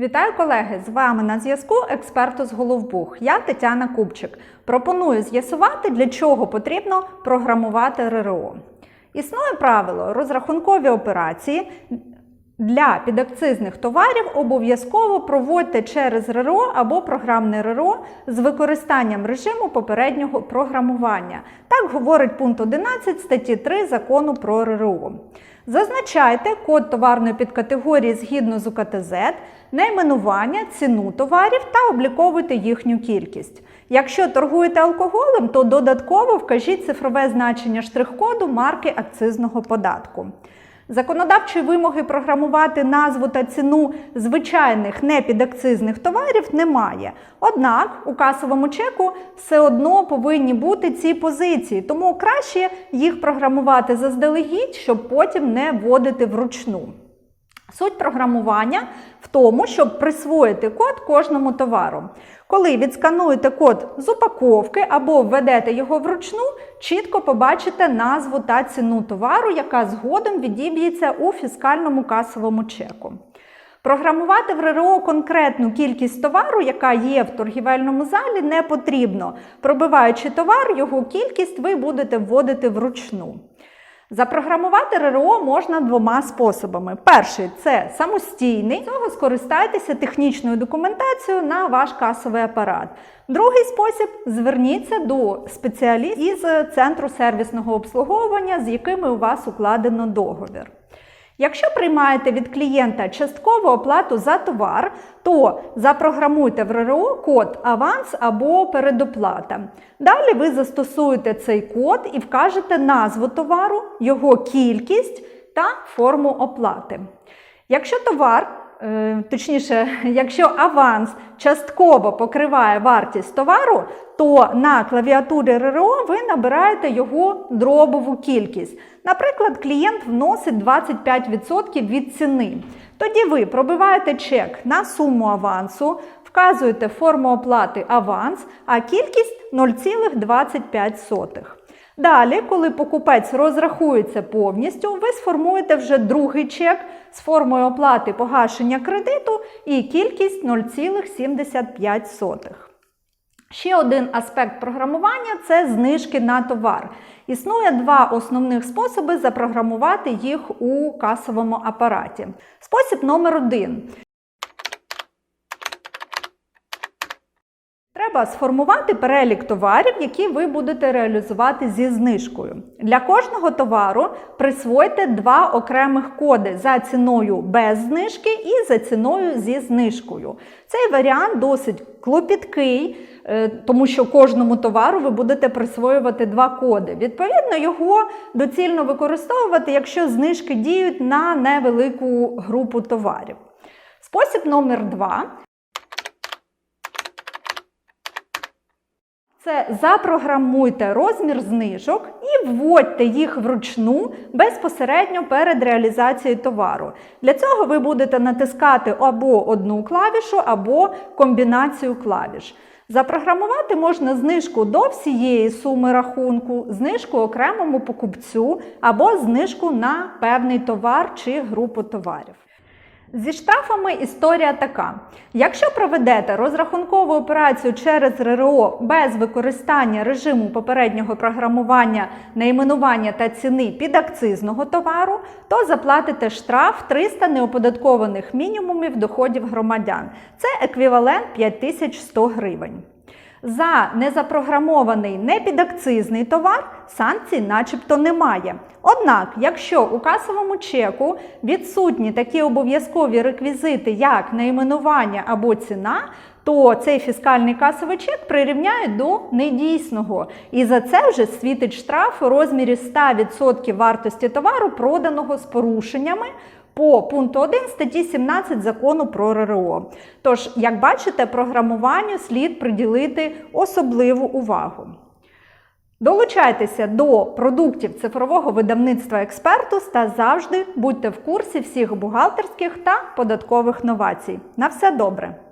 Вітаю колеги! З вами на зв'язку експерт з Головбух. Я Тетяна Купчик. Пропоную з'ясувати, для чого потрібно програмувати РРО. Існує правило, розрахункові операції для підакцизних товарів обов'язково проводьте через РРО або програмне РРО з використанням режиму попереднього програмування. Говорить пункт 11 статті 3 закону про РРО. Зазначайте код товарної підкатегорії згідно з УКТЗ, найменування, ціну товарів та обліковуйте їхню кількість. Якщо торгуєте алкоголем, то додатково вкажіть цифрове значення штрих-коду марки акцизного податку. Законодавчої вимоги програмувати назву та ціну звичайних непідакцизних товарів немає. Однак у касовому чеку все одно повинні бути ці позиції, тому краще їх програмувати заздалегідь, щоб потім не вводити вручну. Суть програмування в тому, щоб присвоїти код кожному товару. Коли відскануєте код з упаковки або введете його вручну, чітко побачите назву та ціну товару, яка згодом відіб'ється у фіскальному касовому чеку. Програмувати в РРО конкретну кількість товару, яка є в торгівельному залі, не потрібно. Пробиваючи товар, його кількість ви будете вводити вручну. Запрограмувати РРО можна двома способами. Перший це самостійний, цього скористайтеся технічною документацією на ваш касовий апарат. Другий спосіб зверніться до спеціалістів із центру сервісного обслуговування, з якими у вас укладено договір. Якщо приймаєте від клієнта часткову оплату за товар, то запрограмуйте в РРО код аванс або передоплата. Далі ви застосуєте цей код і вкажете назву товару, його кількість та форму оплати. Якщо товар, точніше, якщо аванс частково покриває вартість товару, то на клавіатурі РРО ви набираєте його дробову кількість. Наприклад, клієнт вносить 25% від ціни. Тоді ви пробиваєте чек на суму авансу, вказуєте форму оплати аванс, а кількість 0,25. Далі, коли покупець розрахується повністю, ви сформуєте вже другий чек з формою оплати погашення кредиту і кількість 0,75. Ще один аспект програмування це знижки на товар. Існує два основних способи запрограмувати їх у касовому апараті. Спосіб номер один. Треба сформувати перелік товарів, які ви будете реалізувати зі знижкою. Для кожного товару присвойте два окремих коди за ціною без знижки і за ціною зі знижкою. Цей варіант досить клопіткий, е, тому що кожному товару ви будете присвоювати два коди. Відповідно, його доцільно використовувати, якщо знижки діють на невелику групу товарів. Спосіб номер два. Це запрограмуйте розмір знижок і вводьте їх вручну безпосередньо перед реалізацією товару. Для цього ви будете натискати або одну клавішу, або комбінацію клавіш. Запрограмувати можна знижку до всієї суми рахунку, знижку окремому покупцю або знижку на певний товар чи групу товарів. Зі штрафами історія така: якщо проведете розрахункову операцію через РРО без використання режиму попереднього програмування найменування та ціни підакцизного товару, то заплатите штраф 300 неоподаткованих мінімумів доходів громадян. Це еквівалент 5100 гривень. За незапрограмований непідакцизний товар санкцій начебто немає. Однак, якщо у касовому чеку відсутні такі обов'язкові реквізити, як найменування або ціна, то цей фіскальний касовий чек прирівняють до недійсного. І за це вже світить штраф у розмірі 100% вартості товару, проданого з порушеннями по пункту 1 статті 17 закону про РРО. Тож, як бачите, програмуванню слід приділити особливу увагу. Долучайтеся до продуктів цифрового видавництва експертус та завжди будьте в курсі всіх бухгалтерських та податкових новацій. На все добре!